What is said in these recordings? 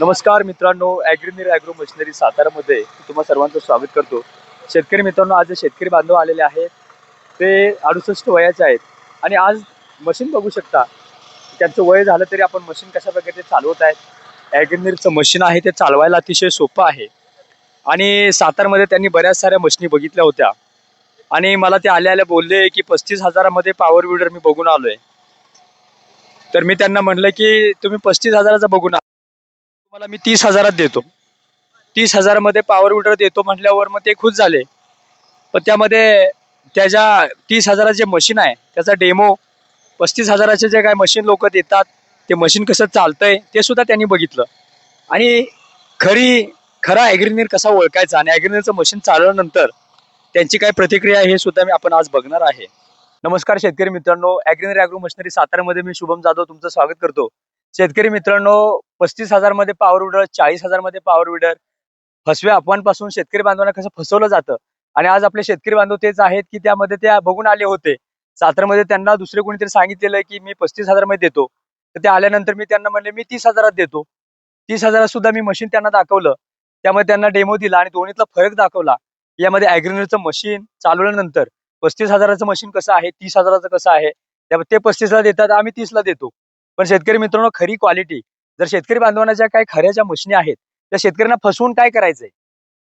नमस्कार मित्रांनो ॲग्रीनिर agro machinery सातारामध्ये तुम्हा सर्वांचं स्वागत करतो. शेतकरी मित्रांनो आज जे शेतकरी बांधव आलेले आहेत ते अडुसष्ट वयाचे आहेत. आणि आज मशीन बघू शकता. त्यांचं वय झालं तरी आपण मशीन कशा प्रकारे चालवत आहेत? ॲग्रीनिरचं मशीन आहे ते चालवायला अतिशय सोपं आहे. आणि सातारमध्ये त्यांनी बऱ्याच साऱ्या मशिनी बघितल्या होत्या. आणि मला ते आल्या आल्या बोलले की पस्तीस हजारामध्ये पॉवर विडर मी बघून आलोय. तर मी त्यांना म्हणलं की तुम्ही पस्तीस हजाराचं बघून तुम्हाला मी तीस हजारात देतो. तीस हजारामध्ये पॉवर विडर देतो म्हटल्यावर मग ते खुश झाले. पण त्यामध्ये त्याच्या तीस हजाराचे जे मशीन आहे त्याचा डेमो पस्तीस हजाराचे जे काय मशीन लोक देतात ते मशीन कसं चालतंय ते सुद्धा त्यांनी बघितलं. आणि खरी खरा ॲग्रिनियर कसा ओळखायचा आणि ॲग्रिनियरचं मशीन चालवल्यानंतर त्यांची काय प्रतिक्रिया आहे हे सुद्धा मी आपण आज बघणार आहे. नमस्कार शेतकरी मित्रांनो ॲग्रिनियर ॲग्रो मशिनरी सातारामध्ये मी शुभम जाधव तुमचं स्वागत करतो. शेतकरी मित्रांनो पस्तीस हजारमध्ये पॉवर विडर चाळीस हजारमध्ये पॉवर विडर फसव्या अफवांपासून शेतकरी बांधवांना कसं फसवलं जातं? आणि आज आपले शेतकरी बांधव तेच आहेत की त्यामध्ये त्या बघून आले होते. सातारमध्ये त्यांना दुसरे कोणीतरी सांगितलेलं की मी पस्तीस हजारमध्ये देतो. तर ते आल्यानंतर मी त्यांना म्हणले मी तीस हजारात देतो. तीस हजारात सुद्धा मी मशीन त्यांना दाखवलं. त्यामध्ये त्यांना डेमो दिला आणि दोन्हीतला फरक दाखवला. यामध्ये अॅग्रिनरचं मशीन चालवल्यानंतर पस्तीस हजाराचं मशीन कसं आहे? तीस हजाराचं कसं आहे? त्यामध्ये ते पस्तीसला देतात आम्ही तीसला देतो. पण शेतकरी मित्रांनो खरी क्वालिटी जर शेतकरी बांधवांना ज्या काही खऱ्या ज्या मशिनी आहेत त्या शेतकऱ्यांना फसवून काय करायचंय?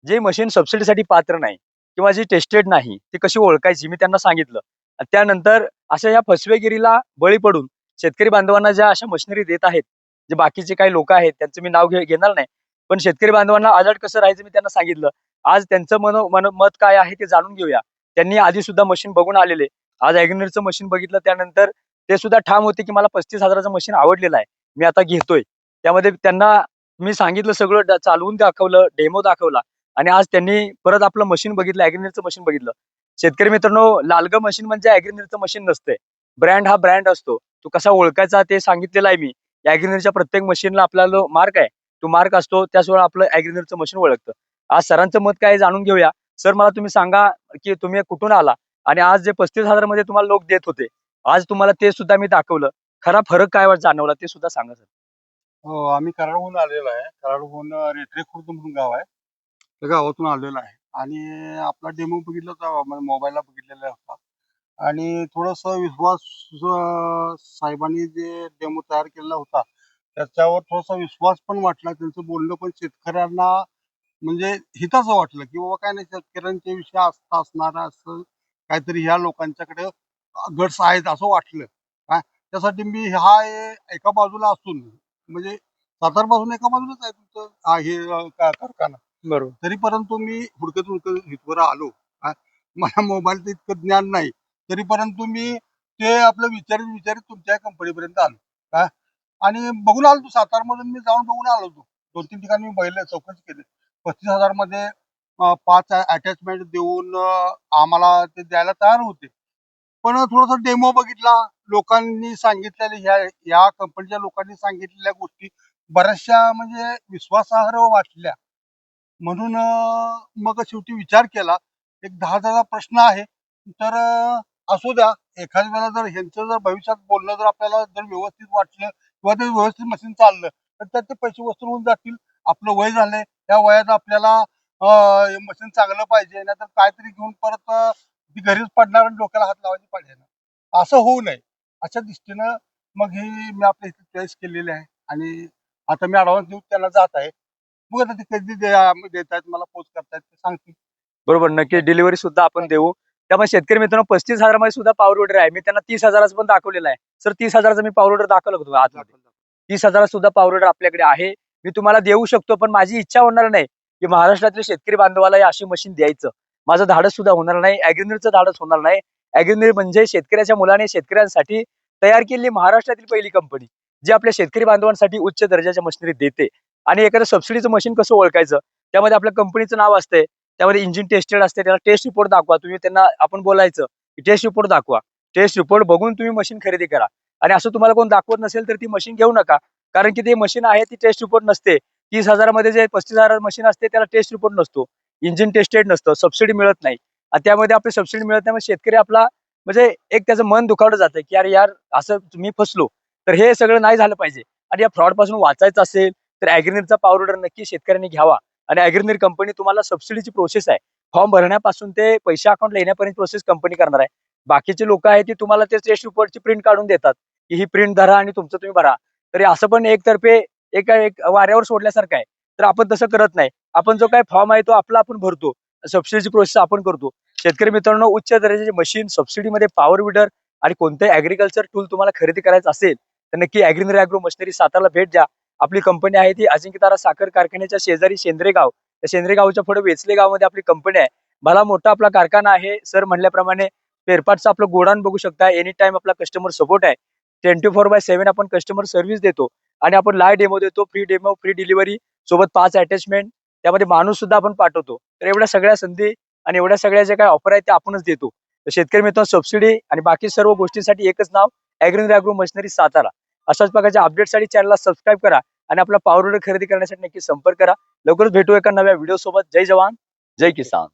जे मशीन सबसिडीसाठी पात्र नाही किंवा जी टेस्टेड नाही ती कशी ओळखायची? मी त्यांना सांगितलं. त्यानंतर अशा या फसवेगिरीला बळी पडून शेतकरी बांधवांना ज्या अशा मशिनरी देत आहेत जे बाकीचे काही लोक आहेत त्यांचं मी नाव घे घेणार नाही. पण शेतकरी बांधवांना अलर्ट कसं राहायचं मी त्यांना सांगितलं. आज त्यांचं मन मन मत काय आहे ते जाणून घेऊया. त्यांनी आधी सुद्धा मशीन बघून आलेले. आज ॲग्रिनरचं मशीन बघितलं त्यानंतर ते सुद्धा ठाम होते की मला पस्तीस हजाराचं मशीन आवडलेलं आहे. मी आता घेतोय. त्यामध्ये त्यांना मी सांगितलं सगळं चालवून दाखवलं डेमो दाखवला. आणि आज त्यांनी परत आपलं मशीन बघितलं ॲग्रिनरचं मशीन बघितलं. शेतकरी मित्रांनो लालग मशीन म्हणजे ॲग्रिनरचं मशीन नसते ब्रँड हा ब्रँड असतो. तो कसा ओळखायचा ते सांगितलेलं आहे मी. ॲग्रिनरच्या प्रत्येक मशीनला आपल्याला मार्क आहे. तो मार्क असतो त्याचवेळी आपलं ॲग्रिनरचं मशीन ओळखतं. आज सरांचं मत काय जाणून घेऊया. सर मला तुम्ही सांगा की तुम्ही कुठून आला? आणि आज जे पस्तीस हजारमध्ये तुम्हाला लोक देत होते आज तुम्हाला ते सुद्धा मी दाखवलं. खरा फरक काय वाट- जाणवला ते सुद्धा सांगा सर. हो आम्ही कराडहून आलेलो आहे. कराडहून रेटरे खुर्द म्हणून गाव आहे. त्या गावातून आलेलो आहे. आणि आपला डेमो बघितला होता मोबाईलला बघितलेला होता. आणि थोडस विश्वास साहेबांनी जे डेमो तयार केलेला होता त्याच्यावर थोडासा विश्वास पण वाटला. त्यांचं बोलणं पण शेतकऱ्यांना म्हणजे हिताचं वाटलं की बाबा काय नाही शेतकऱ्यांच्या विषय असता असणार असं काहीतरी ह्या लोकांच्याकडे गट्स आहेत असं वाटलं. काय त्यासाठी मी हा एका बाजूला असून म्हणजे सातारा पासून एका बाजूलाच आहे तुमचं हा हे अं, का- कारखाना. बरोबर. तरी परंतु मी हुडकत हुडकत इथवर आलो. हा. मला मोबाईलचं इतकं ज्ञान नाही. तरी परंतु मी ते आपलं विचारित विचारित तुमच्या कंपनीपर्यंत आलो. काय आणि बघून आलो तू सातारमधून मी जाऊन बघून आलो. होतो दोन तीन ठिकाणी मी बघितलं चौकशी केली. पस्तीस हजारमध्ये अं, पाच अटॅचमेंट देऊन अं, आम्हाला ते द्यायला तयार होते. पण थोडासा डेमो बघितला लोकांनी सांगितलेल्या ह्या या कंपनीच्या लोकांनी सांगितलेल्या गोष्टी बऱ्याचशा म्हणजे विश्वासार्ह वाटल्या. म्हणून मग शेवटी विचार केला. एक दहा हजाराचा प्रश्न आहे. तर असू द्या. एखाद्या वेळेला जर ह्यांचं जर भविष्यात बोलणं जर आपल्याला जर व्यवस्थित वाटलं किंवा ते व्यवस्थित मशीन चाललं तर त्यात ते पैसे वसूल होऊन जातील. आपलं वय झालंय. त्या वयात आपल्याला मशीन चांगलं पाहिजे. नाहीतर काहीतरी घेऊन परत ती घरीच पडणार आणि डोक्याला हात लावायची पाहिजे ना. असं होऊ नये. अशा दृष्टीनं मग ही मी आपल्या इथे चॉईस केलेली आहे आणि आता मी ऍडव्हान्स देऊन त्याला जात आहे. बघ आता ते कधी देत आहेत मला पोच करतायत ते सांगतील. बरोबर नक्की डिलिव्हरी सुद्धा आपण देऊ. त्यामुळे शेतकरी मित्रांनो पस्तीस हजारामध्ये सुद्धा पॉवर विडर आहे. मी त्यांना तीस हजाराचं पण दाखवलेलं आहे. सर तीस हजाराचं मी पॉवर विडर दाखवलं होतं आतमध्ये? तीस हजारात सुद्धा पॉवर विडर आपल्याकडे आहे. मी तुम्हाला देऊ शकतो पण माझी इच्छा होणार नाही की महाराष्ट्रातील शेतकरी बांधवाला अशी मशीन द्यायचं. माझं धाडस सुद्धा होणार नाही ॲग्रिनरचं धाडस होणार नाही. ॲग्रिनर म्हणजे शेतकऱ्याच्या मुलाने शेतकऱ्यांसाठी तयार केलेली महाराष्ट्रातील पहिली कंपनी जी आपल्या शेतकरी बांधवांसाठी उच्च दर्जाच्या मशिनरी देते. आणि एखादं सबसिडीचं मशीन कसं ओळखायचं? त्यामध्ये आपल्या कंपनीचं नाव असते त्यामध्ये इंजिन टेस्टेड असते त्याला टेस्ट रिपोर्ट दाखवा. तुम्ही त्यांना आपण बोलायचं टेस्ट रिपोर्ट दाखवा. टेस्ट रिपोर्ट बघून तुम्ही मशीन खरेदी करा. आणि असं तुम्हाला कोण दाखवत नसेल तर ती मशीन घेऊ नका. कारण की ते मशीन आहे ती टेस्ट रिपोर्ट नसते. तीस हजारामध्ये जे पस्तीस हजार मशीन असते त्याला टेस्ट रिपोर्ट नसतो. इंजिन टेस्टेड नसतं सबसिडी मिळत नाही. आणि त्यामध्ये आपली सबसिडी मिळत नाही शेतकरी आपला म्हणजे एक त्याचं मन दुखावलं जातं की अरे यार असं मी फसलो तर हे सगळं नाही झालं पाहिजे. आणि या फ्रॉडपासून वाचायचं असेल तर अॅग्रिनीरचा पॉवर विडर नक्की शेतकऱ्यांनी घ्यावा. आणि अॅग्रिनीर कंपनी तुम्हाला सबसिडीची प्रोसेस आहे. फॉर्म भरण्यापासून ते पैसे अकाउंटला येण्यापर्यंत प्रोसेस कंपनी करणार आहे. बाकीचे लोक आहेत ते तुम्हाला ते टेस्ट रिपोर्टची प्रिंट काढून देतात की ही प्रिंट धरा आणि तुमचं तुम्ही भरा. तरी असं पण एकतर्फे एका एक वाऱ्यावर सोडल्यासारखं आहे. तर आपण तसं करत नाही. आपण जो काय फॉर्म आहे तो आपला आपण भरतो. सबसिडीची प्रोसेस आपण करतो. शेतकरी मित्रांनो उच्च दर्जाचे मशीन सबसिडीमध्ये पॉवर विडर आणि कोणतेही ऍग्रिकल्चर टूल तुम्हाला खरेदी करायचं असेल तर नक्की अॅग्रिनर अॅग्रो मशिनरी साताराला भेट द्या. आपली कंपनी आहे ती अजिंक्यतारा साखर कारखान्याच्या शेजारी शेंद्रे गाव त्या शेंद्रेगावच्या पुढे वेचले गावमध्ये आपली कंपनी आहे. भला मोठा आपला कारखाना आहे सर म्हणल्याप्रमाणे पेरपाटचं आपलं गोडाऊन बघू शकता. एनी टाइम आपला कस्टमर सपोर्ट आहे. ट्वेंटी फोर बाय सेव्हन आपण कस्टमर सर्व्हिस देतो. आणि आपण लाईव्ह डेमो देतो फ्री डेमो फ्री डिलिव्हरी सोबत पाच अटॅचमेंट त्यामध्ये माणूस सुद्धा आपण पाठवतो. तर एवढ्या सगळ्या संधी आणि एवढ्या सगळ्या ज्या काही ऑफर आहेत त्या आपणच देतो. तर शेतकरी मित्रांनो सबसिडी आणि बाकी सर्व गोष्टींसाठी एकच नाव अॅग्रिन रॅग्रो मशिनरी सातारा. अशाच प्रकारच्या अपडेटसाठी चॅनलला सबस्क्राईब करा आणि आपला पॉवर खरेदी करण्यासाठी नक्की संपर्क करा. लवकरच भेटू एका नव्या व्हिडिओ सोबत. जय जवान जय किसान.